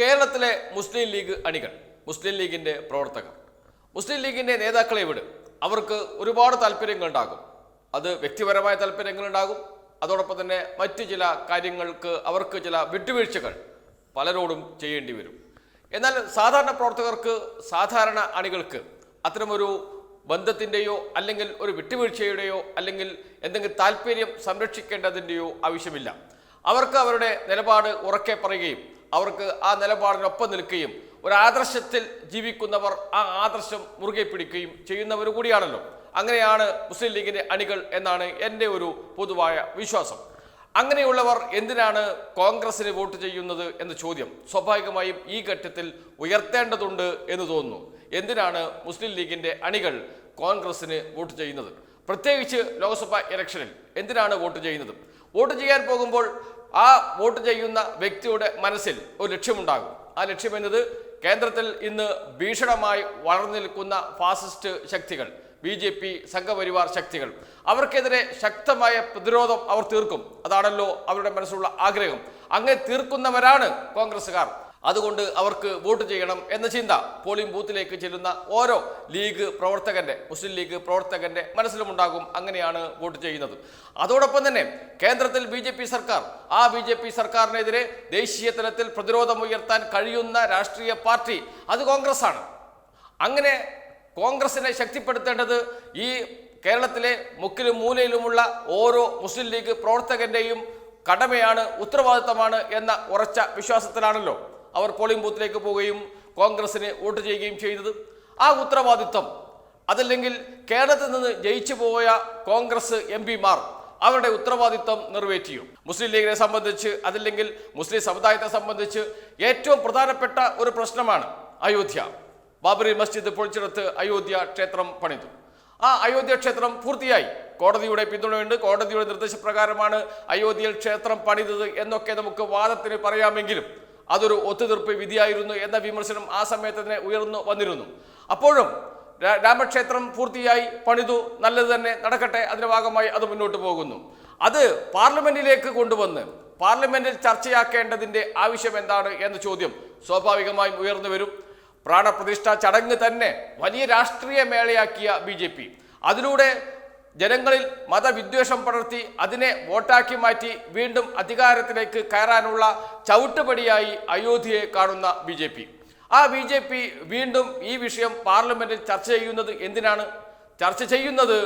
കേരളത്തിലെ മുസ്ലിം ലീഗ് അണികൾ മുസ്ലിം ലീഗിന്റെ പ്രവർത്തകർ. മുസ്ലിം ലീഗിന്റെ നേതാക്കളെ വിടും അവർക്ക് ഒരുപാട് താല്പര്യങ്ങളുണ്ടാകും. അത് വ്യക്തിപരമായ താല്പര്യങ്ങളുണ്ടാകും. അതോടൊപ്പം തന്നെ മറ്റു ചില കാര്യങ്ങൾക്ക് അവർക്ക് ചില വിട്ടുവീഴ്ചകൾ പലരോടും ചെയ്യേണ്ടി വരും. എന്നാൽ സാധാരണ പ്രവർത്തകർക്ക് സാധാരണ അണികൾക്ക് അത്തരമൊരു ബന്ധത്തിന്റെയോ അല്ലെങ്കിൽ ഒരു വിട്ടുവീഴ്ചയുടെയോ അല്ലെങ്കിൽ എന്തെങ്കിലും താല്പര്യം സംരക്ഷിക്കേണ്ടതിന്റെയോ ആവശ്യമില്ല. അവർക്ക് അവരുടെ നിലപാട് ഉറക്കെ പറയുകയും അവർക്ക് ആ നിലപാടിനൊപ്പം നിൽക്കുകയും ഒരു ആദർശത്തിൽ ജീവിക്കുന്നവർ ആ ആദർശം മുറുകെ പിടിക്കുകയും ചെയ്യുന്നവർ കൂടിയാണല്ലോ. അങ്ങനെയാണ് മുസ്ലിം ലീഗിന്റെ അണികൾ എന്നാണ് എന്റെ ഒരു പൊതുവായ വിശ്വാസം. അങ്ങനെയുള്ളവർ എന്തിനാണ് കോൺഗ്രസിന് വോട്ട് ചെയ്യുന്നത് എന്ന ചോദ്യം സ്വാഭാവികമായും ഈ ഘട്ടത്തിൽ ഉയർത്തേണ്ടതുണ്ട് എന്ന് തോന്നുന്നു. എന്തിനാണ് മുസ്ലിം ലീഗിന്റെ അണികൾ കോൺഗ്രസിന് വോട്ട് ചെയ്യുന്നത്? പ്രത്യേകിച്ച് ലോക്സഭാ ഇലക്ഷനിൽ എന്തിനാണ് വോട്ട് ചെയ്യുന്നത്? വോട്ട് ചെയ്യാൻ പോകുമ്പോൾ ആ വോട്ട് ചെയ്യുന്ന വ്യക്തിയുടെ മനസ്സിൽ ഒരു ലക്ഷ്യമുണ്ടാകും. ആ ലക്ഷ്യം എന്നത് കേന്ദ്രത്തിൽ ഇന്ന് ഭീഷണമായി വളർന്നു നിൽക്കുന്ന ഫാസിസ്റ്റ് ശക്തികൾ ബി ജെ പി സംഘപരിവാർ ശക്തികൾ. അവർക്കെതിരെ ശക്തമായ പ്രതിരോധം അവർ തീർക്കും. അതാണല്ലോ അവരുടെ മനസ്സിലുള്ള ആഗ്രഹം. അങ്ങനെ തീർക്കുന്നവരാണ് കോൺഗ്രസ്സുകാർ. അതുകൊണ്ട് അവർക്ക് വോട്ട് ചെയ്യണം എന്ന ചിന്ത പോളിംഗ് ബൂത്തിലേക്ക് ചെല്ലുന്ന ഓരോ ലീഗ് പ്രവർത്തകന്റെ മുസ്ലിം ലീഗ് പ്രവർത്തകന്റെ മനസ്സിലുമുണ്ടാകും അങ്ങനെയാണ് വോട്ട് ചെയ്യുന്നത്. അതോടൊപ്പം തന്നെ കേന്ദ്രത്തിൽ ബി ജെ പി സർക്കാർ ആ ബി ജെ പി സർക്കാരിനെതിരെ ദേശീയ തലത്തിൽ പ്രതിരോധം ഉയർത്താൻ കഴിയുന്ന രാഷ്ട്രീയ പാർട്ടി അത് കോൺഗ്രസ് ആണ് അങ്ങനെ കോൺഗ്രസിനെ ശക്തിപ്പെടുത്തേണ്ടത് ഈ കേരളത്തിലെ മുക്കിലും മൂലയിലുമുള്ള ഓരോ മുസ്ലിം ലീഗ് പ്രവർത്തകന്റെയും കടമയാണ് ഉത്തരവാദിത്തമാണ് എന്ന ഉറച്ച വിശ്വാസത്തിലാണല്ലോ. അവർ പോളിംഗ് ബൂത്തിലേക്ക് പോവുകയും കോൺഗ്രസിനെ വോട്ട് ചെയ്യുകയും ചെയ്തത്. ആ ഉത്തരവാദിത്വം അതല്ലെങ്കിൽ കേരളത്തിൽ നിന്ന് ജയിച്ചു പോയ കോൺഗ്രസ് എം പിമാർ അവരുടെ ഉത്തരവാദിത്വം നിറവേറ്റിയോ? മുസ്ലിം ലീഗിനെ സംബന്ധിച്ച് അതല്ലെങ്കിൽ മുസ്ലിം സമുദായത്തെ സംബന്ധിച്ച് ഏറ്റവും പ്രധാനപ്പെട്ട ഒരു പ്രശ്നമാണ് അയോധ്യ. ബാബറി മസ്ജിദ് പൊളിച്ചെടുത്ത് അയോധ്യ ക്ഷേത്രം പണിതു. ആ അയോധ്യ ക്ഷേത്രം പൂർത്തിയായി. കോടതിയുടെ പിന്തുണയുണ്ട്. കോടതിയുടെ നിർദ്ദേശപ്രകാരമാണ് അയോധ്യയിൽ ക്ഷേത്രം പണിതത് എന്നൊക്കെ നമുക്ക് വാദത്തിന് പറയാമെങ്കിലും അതൊരു ഒത്തുതീർപ്പ് വിധിയായിരുന്നു എന്ന വിമർശനം ആ സമയത്ത് തന്നെ ഉയർന്നു വന്നിരുന്നു. അപ്പോഴും രാമക്ഷേത്രം പൂർത്തിയായി പണിതു നല്ലത് തന്നെ നടക്കട്ടെ അതിന്റെ ഭാഗമായി അത് മുന്നോട്ട് പോകുന്നു. അത് പാർലമെന്റിലേക്ക് കൊണ്ടുവന്ന് പാർലമെന്റിൽ ചർച്ചയാക്കേണ്ടതിന്റെ ആവശ്യം എന്താണ് എന്ന ചോദ്യം സ്വാഭാവികമായും ഉയർന്നു വരും. പ്രാണപ്രതിഷ്ഠ ചടങ്ങ് തന്നെ വലിയ രാഷ്ട്രീയ മേളയാക്കിയ ബി ജെ പി. അതിലൂടെ ജനങ്ങളിൽ മതവിദ്വേഷം പടർത്തി അതിനെ വോട്ടാക്കി മാറ്റി വീണ്ടും അധികാരത്തിലേക്ക് കയറാനുള്ള ചവിട്ടുപടിയായി അയോധ്യയെ കാണുന്ന ബി ജെ പി. ആ ബി ജെ പി വീണ്ടും ഈ വിഷയം പാർലമെന്റിൽ ചർച്ച ചെയ്യുന്നത് എന്തിനാണ്? ചർച്ച ചെയ്യുന്നത്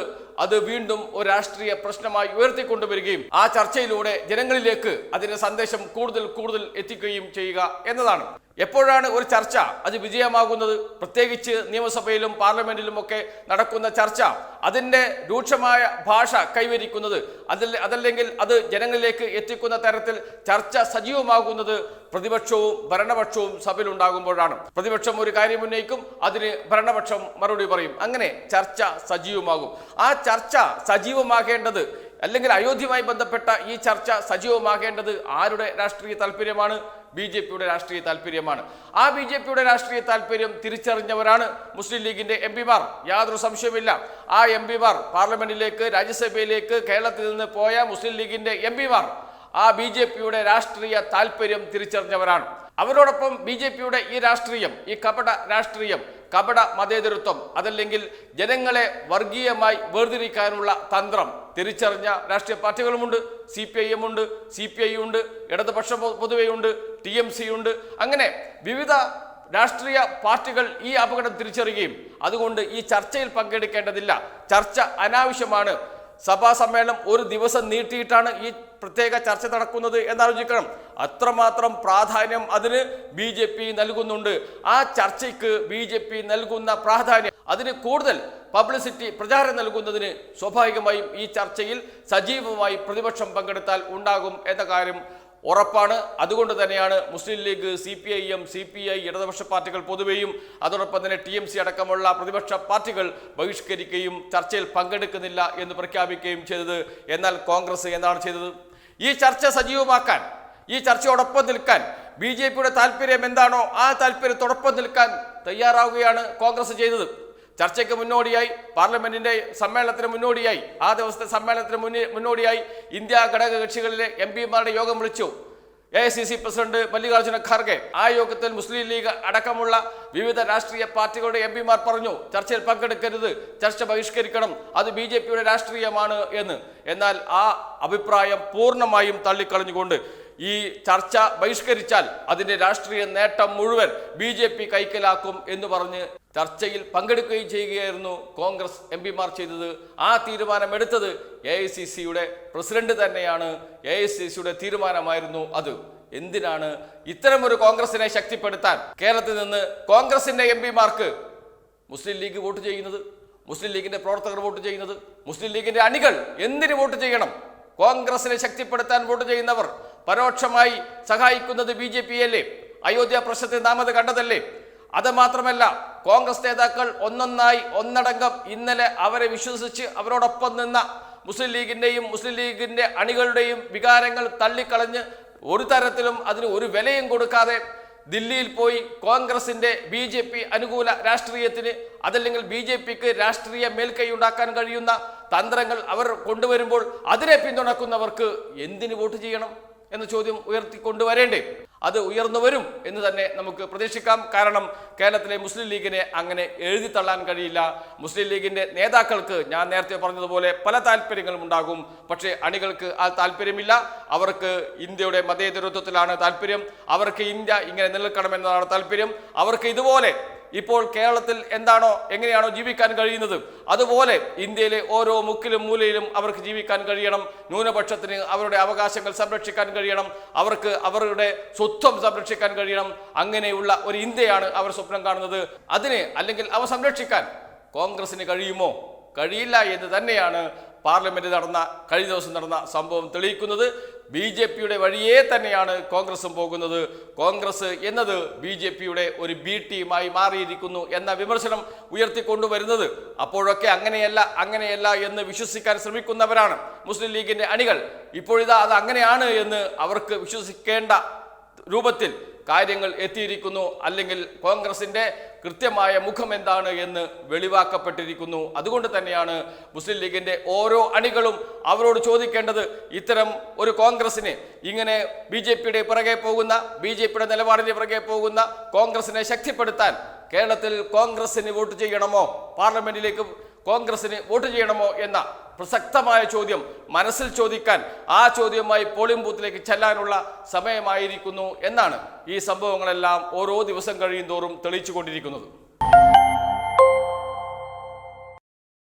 അത് വീണ്ടും ഒരു രാഷ്ട്രീയ പ്രശ്നമായി ഉയർത്തിക്കൊണ്ടുവരികയും ആ ചർച്ചയിലൂടെ ജനങ്ങളിലേക്ക് അതിന്റെ സന്ദേശം കൂടുതൽ കൂടുതൽ എത്തിക്കുകയും ചെയ്യുക എന്നതാണ്. എപ്പോഴാണ് ഒരു ചർച്ച അത് വിജയമാകുന്നത്? പ്രത്യേകിച്ച് നിയമസഭയിലും പാർലമെന്റിലും ഒക്കെ നടക്കുന്ന ചർച്ച അതിന്റെ രൂക്ഷമായ ഭാഷ കൈവരിക്കുന്നത് അതിൽ അതല്ലെങ്കിൽ അത് ജനങ്ങളിലേക്ക് എത്തിക്കുന്ന തരത്തിൽ ചർച്ച സജീവമാകുന്നത് പ്രതിപക്ഷവും ഭരണപക്ഷവും സഭയിലുണ്ടാകുമ്പോഴാണ്. പ്രതിപക്ഷം ഒരു കാര്യം ഉന്നയിക്കും അതിന് ഭരണപക്ഷം മറുപടി പറയും. അങ്ങനെ ചർച്ച സജീവമാകും. ആ ചർച്ച സജീവമാകേണ്ടത് അല്ലെങ്കിൽ അയോധ്യയുമായി ബന്ധപ്പെട്ട ഈ ചർച്ച സജീവമാകേണ്ടത് ആരുടെ രാഷ്ട്രീയ താല്പര്യമാണ്? ബി ജെ പിയുടെ രാഷ്ട്രീയ താല്പര്യമാണ്. ആ ബി ജെ പിയുടെ രാഷ്ട്രീയ താല്പര്യം തിരിച്ചറിഞ്ഞവരാണ് മുസ്ലിം ലീഗിന്റെ എം പിമാർ. യാതൊരു സംശയമില്ല ആ എം പിമാർ പാർലമെന്റിലേക്ക് രാജ്യസഭയിലേക്ക് കേരളത്തിൽ നിന്ന് പോയ മുസ്ലിം ലീഗിന്റെ എം പിമാർ. ആ ബി ജെ പിയുടെ രാഷ്ട്രീയ താല്പര്യം തിരിച്ചറിഞ്ഞവരാണ്. അവരോടൊപ്പം ബി ജെ പിയുടെ ഈ രാഷ്ട്രീയം ഈ കപട രാഷ്ട്രീയം കപട മതേതരത്വം അതല്ലെങ്കിൽ ജനങ്ങളെ വർഗീയമായി വേർതിരിക്കാനുള്ള തന്ത്രം തിരിച്ചറിഞ്ഞ രാഷ്ട്രീയ പാർട്ടികളുമുണ്ട്. സി പി ഐ എം ഉണ്ട് സി പി ഐ ഉണ്ട് ഇടതുപക്ഷ പൊതുവെയുണ്ട് ടി എം സി ഉണ്ട് അങ്ങനെ വിവിധ രാഷ്ട്രീയ പാർട്ടികൾ ഈ അപകടം തിരിച്ചറിയുകയും അതുകൊണ്ട് ഈ ചർച്ചയിൽ പങ്കെടുക്കേണ്ടതില്ല. ചർച്ച അനാവശ്യമാണ്. സഭാ സമ്മേളനം ഒരു ദിവസം നീട്ടിയിട്ടാണ് ഈ പ്രത്യേക ചർച്ച നടക്കുന്നത് എന്നാലോചിക്കണം. അത്രമാത്രം പ്രാധാന്യം അതിന് ബി ജെ പി നൽകുന്നുണ്ട്. ആ ചർച്ചയ്ക്ക് ബി ജെ പി നൽകുന്ന പ്രാധാന്യം അതിന് കൂടുതൽ പബ്ലിസിറ്റി പ്രചാരം നൽകുന്നതിന് സ്വാഭാവികമായും ഈ ചർച്ചയിൽ സജീവമായി പ്രതിപക്ഷം പങ്കെടുത്താൽ ഉണ്ടാകും എന്ന കാര്യം ഉറപ്പാണ്. അതുകൊണ്ട് തന്നെയാണ് Muslim League C P I M C P I ഇടതുപക്ഷ പാർട്ടികൾ പൊതുവെയും അതോടൊപ്പം തന്നെ ടി എം സി അടക്കമുള്ള പ്രതിപക്ഷ പാർട്ടികൾ ബഹിഷ്കരിക്കുകയും ചർച്ചയിൽ പങ്കെടുക്കുന്നില്ല എന്ന് പ്രഖ്യാപിക്കുകയും ചെയ്തത്. എന്നാൽ കോൺഗ്രസ് എന്താണ് ചെയ്തത്? ഈ ചർച്ച സജീവമാക്കാൻ ഈ ചർച്ചയോടൊപ്പം നിൽക്കാൻ ബി ജെ പിയുടെ താല്പര്യം എന്താണോ ആ താല്പര്യത്തോടൊപ്പം നിൽക്കാൻ തയ്യാറാവുകയാണ് കോൺഗ്രസ് ചെയ്തത്. ചർച്ചയ്ക്ക് മുന്നോടിയായി പാർലമെന്റിന്റെ സമ്മേളനത്തിന് മുന്നോടിയായി ആ ദിവസത്തെ സമ്മേളനത്തിന് മുന്നേ മുന്നോടിയായി ഇന്ത്യ ഘടക കക്ഷികളിലെ എം പിമാരുടെ യോഗം വിളിച്ചു. A I C C president Mallikarjuna Kharge ആ യോഗത്തിൽ മുസ്ലിം ലീഗ് അടക്കമുള്ള വിവിധ രാഷ്ട്രീയ പാർട്ടികളുടെ എം പിമാർ പറഞ്ഞു ചർച്ചയിൽ പങ്കെടുക്കരുത് ചർച്ച ബഹിഷ്കരിക്കണം അത് ബി ജെ പിയുടെ രാഷ്ട്രീയമാണ് എന്ന്. എന്നാൽ ആ അഭിപ്രായം പൂർണമായും തള്ളിക്കളഞ്ഞുകൊണ്ട് ഈ ചർച്ച ബഹിഷ്കരിച്ചാൽ അതിന്റെ രാഷ്ട്രീയ നേട്ടം മുഴുവൻ ബി ജെ പി കൈക്കലാക്കും എന്ന് പറഞ്ഞ് ചർച്ചയിൽ പങ്കെടുക്കുകയും ചെയ്യുകയായിരുന്നു കോൺഗ്രസ് എം പിമാർ ചെയ്തത്. ആ തീരുമാനമെടുത്തത് എ ഐ സി സിയുടെ പ്രസിഡന്റ് തന്നെയാണ്. എ ഐ സി സിയുടെ തീരുമാനമായിരുന്നു അത്. എന്തിനാണ് ഇത്തരമൊരു കോൺഗ്രസിനെ ശക്തിപ്പെടുത്താൻ കേരളത്തിൽ നിന്ന് കോൺഗ്രസിന്റെ എം പിമാർക്ക് മുസ്ലിം ലീഗ് വോട്ട് ചെയ്യുന്നത്? മുസ്ലിം ലീഗിന്റെ പ്രവർത്തകർ വോട്ട് ചെയ്യുന്നത്? മുസ്ലിം ലീഗിന്റെ അണികൾ എന്തിന് വോട്ട് ചെയ്യണം? കോൺഗ്രസിനെ ശക്തിപ്പെടുത്താൻ വോട്ട് ചെയ്യുന്നവർ പരോക്ഷമായി സഹായിക്കുന്നത് ബി ജെ പി അല്ലേ? അയോധ്യ പ്രശ്നത്തെ നാം അത് കണ്ടതല്ലേ? അത് മാത്രമല്ല കോൺഗ്രസ് നേതാക്കൾ ഒന്നൊന്നായി ഒന്നടങ്കം ഇന്നലെ അവരെ വിശ്വസിച്ച് അവരോടൊപ്പം നിന്ന മുസ്ലിം ലീഗിന്റെയും മുസ്ലിം ലീഗിന്റെ അണികളുടെയും വികാരങ്ങൾ തള്ളിക്കളഞ്ഞ് ഒരു തരത്തിലും അതിന് ഒരു വിലയും കൊടുക്കാതെ ദില്ലിയിൽ പോയി കോൺഗ്രസിന്റെ ബി ജെ പി അനുകൂല രാഷ്ട്രീയത്തിന് അതല്ലെങ്കിൽ ബി ജെ പിക്ക് രാഷ്ട്രീയ മേൽക്കൈ ഉണ്ടാക്കാൻ കഴിയുന്ന തന്ത്രങ്ങൾ അവർ കൊണ്ടുവരുമ്പോൾ അതിനെ പിന്തുണക്കുന്നവർക്ക് എന്തിന് വോട്ട് ചെയ്യണം? എന്ന ചോദ്യം ഉയർത്തിക്കൊണ്ടുവരേണ്ടേ? അത് ഉയർന്നു വരും എന്ന് തന്നെ നമുക്ക് പ്രതീക്ഷിക്കാം. കാരണം കേരളത്തിലെ മുസ്ലിം ലീഗിനെ അങ്ങനെ എഴുതി തള്ളാൻ കഴിയില്ല. മുസ്ലിം ലീഗിന്റെ നേതാക്കൾക്ക് ഞാൻ നേരത്തെ പറഞ്ഞതുപോലെ പല താല്പര്യങ്ങളും ഉണ്ടാകും. പക്ഷേ അണികൾക്ക് ആ താല്പര്യമില്ല. അവർക്ക് ഇന്ത്യയുടെ മതേതരത്വത്തിലാണ് താല്പര്യം. അവർക്ക് ഇന്ത്യ ഇങ്ങനെ നിലനിൽക്കണമെന്നതാണ് താല്പര്യം. അവർക്ക് ഇതുപോലെ ഇപ്പോൾ കേരളത്തിൽ എന്താണോ എങ്ങനെയാണോ ജീവിക്കാൻ കഴിയുന്നത് അതുപോലെ ഇന്ത്യയിലെ ഓരോ മുക്കിലും മൂലയിലും അവർക്ക് ജീവിക്കാൻ കഴിയണം ന്യൂനപക്ഷത്തിന് അവരുടെ അവകാശങ്ങൾ സംരക്ഷിക്കാൻ കഴിയണം അവർക്ക് അവരുടെ സ്വത്വം സംരക്ഷിക്കാൻ കഴിയണം അങ്ങനെയുള്ള ഒരു ഇന്ത്യയാണ് അവർ സ്വപ്നം കാണുന്നത്. അതിന് അല്ലെങ്കിൽ അവ സംരക്ഷിക്കാൻ കോൺഗ്രസിന് കഴിയുമോ? കഴിയില്ല എന്ന് തന്നെയാണ് പാർലമെന്റ് നടന്ന കഴിഞ്ഞ ദിവസം നടന്ന സംഭവം തെളിയിക്കുന്നത് ബി ജെ പിയുടെ വഴിയേ തന്നെയാണ് കോൺഗ്രസും പോകുന്നത്. കോൺഗ്രസ് എന്നത് ബി ജെ പിയുടെ ഒരു ബി ടീമായി മാറിയിരിക്കുന്നു എന്ന വിമർശനം ഉയർത്തിക്കൊണ്ടുവരുന്നത്. അപ്പോഴൊക്കെ അങ്ങനെയല്ല അങ്ങനെയല്ല എന്ന് വിശ്വസിക്കാൻ ശ്രമിക്കുന്നവരാണ് മുസ്ലിം ലീഗിന്റെ അണികൾ. ഇപ്പോഴിതാ അത് അങ്ങനെയാണ് എന്ന് അവർക്ക് വിശ്വസിക്കേണ്ട രൂപത്തിൽ കാര്യങ്ങൾ എത്തിയിരിക്കുന്നു. അല്ലെങ്കിൽ കോൺഗ്രസിന്റെ കൃത്യമായ മുഖം എന്താണ് എന്ന് വെളിവാക്കപ്പെട്ടിരിക്കുന്നു. അതുകൊണ്ട് തന്നെയാണ് മുസ്ലിം ലീഗിന്റെ ഓരോ അണികളും അവരോട് ചോദിക്കേണ്ടത് ഇത്തരം ഒരു കോൺഗ്രസിനെ ഇങ്ങനെ ബി ജെ പിയുടെ പിറകെ പോകുന്ന ബി ജെ പിയുടെ നിലപാടിന്റെ പിറകെ പോകുന്ന കോൺഗ്രസിനെ ശക്തിപ്പെടുത്താൻ കേരളത്തിൽ കോൺഗ്രസിന് വോട്ട് ചെയ്യണമോ? പാർലമെന്റിലേക്ക് കോൺഗ്രസിന് വോട്ട് ചെയ്യണമോ എന്ന പ്രസക്തമായ ചോദ്യം മനസ്സിൽ ചോദിക്കാൻ ആ ചോദ്യവുമായി പോളിംഗ് ബൂത്തിലേക്ക് ചെല്ലാനുള്ള സമയമായിരിക്കുന്നു എന്നാണ് ഈ സംഭവങ്ങളെല്ലാം ഓരോ ദിവസം കഴിയും തോറും തെളിയിച്ചുകൊണ്ടിരിക്കുന്നത്.